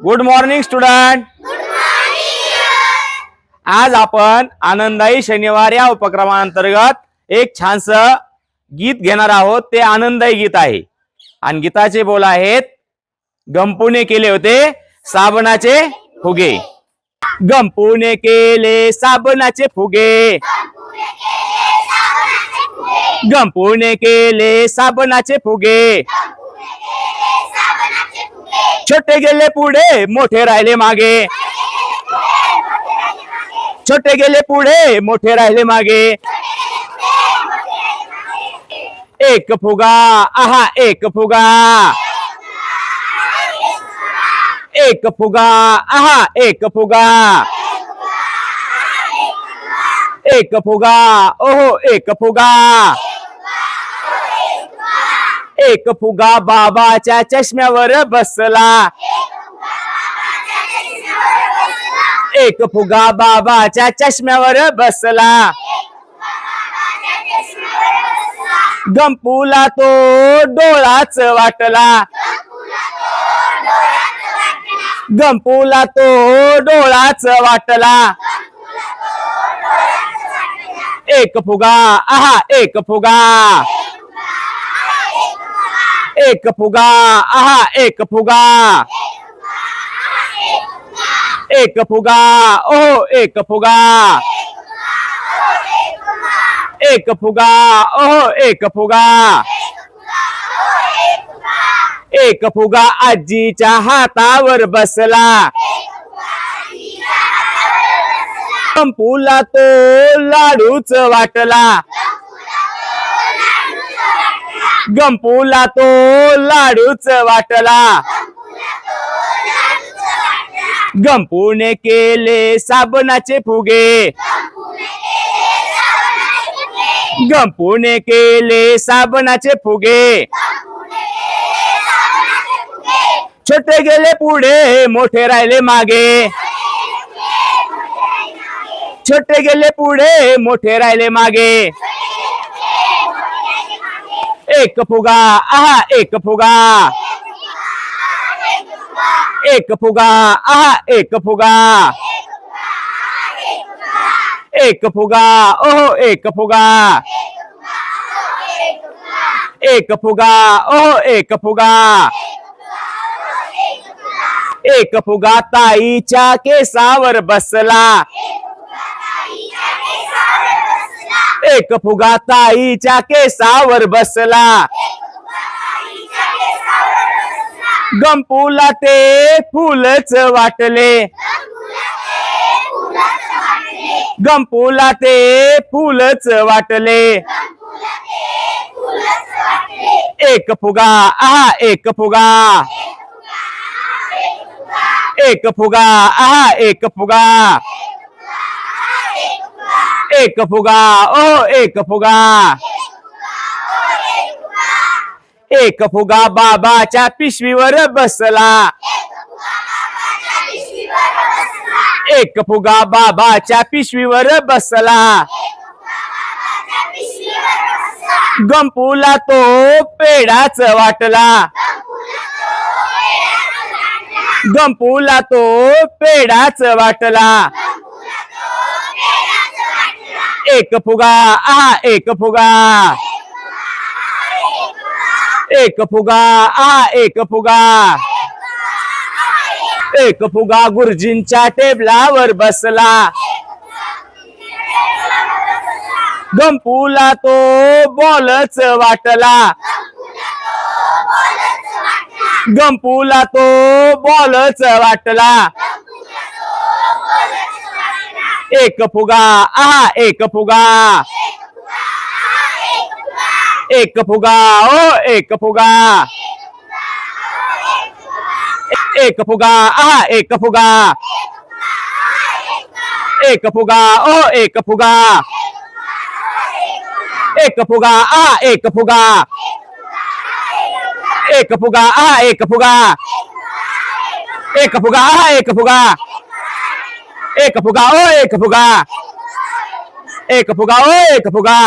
Good morning student आज आपण आनंदाई शनिवार या उपक्रमांतर्गत एक छानस गीत घेणार आहोत. ते आनंदाई गीत आहे. आणि गीताचे बोल आहेत गंपूने केले होते साबणाचे फुगे. गंपूने केले साबणाचे फुगे. गंपूने केले साबणाचे फुगे. छोटे गेले पुढे, मोठे राहिले मागे. छोटे गेले पुढे, मोठे राहिले मागे. एक फुगा, आहा, एक फुगा. एक फुगा, आहा, एक फुगा. एक फुगा, ओहो, एक फुगा. एक फुगा बाबाच्या चष्म्यावर बसला. एक फुगा बाबाच्या चष्म्यावर बसला. गंपूला तो डोळाच वाटला. गंपूला तो डोळाच वाटला. एक फुगा आहा एक फुगा. एक फुगा आहा एक फुगा. एक फुगा ओहो एक फुगा. एक फुगा ओहो एक फुगा. एक फुगा आजीच्या हातावर बसला. संपूला तो लाडूच वाटला. गंपूला तो लाडूच वाटला. गंपूने केले साबणाचे फुगे. गंपूने केले साबणाचे फुगे. छोटे गेले पुढे मोठे राहिले मागे. छोटे गेले पुढे मोठे राहिले मागे. एक फुगा, आहा, एक फुगा। एक फुगा, आहा, एक फुगा। एक फुगा, ओहो, एक फुगा। एक फुगा, ओहो, एक फुगा। एक फुगा ताईच्या केसावर बसला। एक फुगा ताईच्या केसावर बसला. गंपूला ते फुलच वाटले. गंपूला ते फुलच वाटले. एक फुगा आहा एक फुगा. एक फुगा आहा एक फुगा. एक फुगा ओ एक फुगा. एक फुगा बाबाच्या पिशवीवर बसला. एक फुगा बाबाच्या पिशवीवर बसला. गंपूला तो पेडाच वाटला. गंपूला तो पेडाच वाटला. एक फुगा आहा एक फुगा. एक फुगा आहा एक फुगा. एक फुगा गुरुजींच्या टेबलावर बसला. गंपूला तो बॉलच वाटला. गंपूला तो बॉलच वाटला. एक फुगा आहा एक फुगा. एक फुगा ओ एक फुगा. एक फुगा आहा एक फुगा. एक फुगा ओ एक फुगा. एक फुगा आहा एक फुगा. एक फुगा आहा एक फुगा. एक फुगा आहा एक फुगा. एक फुगा ओ एक फुगा एक फुगा ओ एक फुगा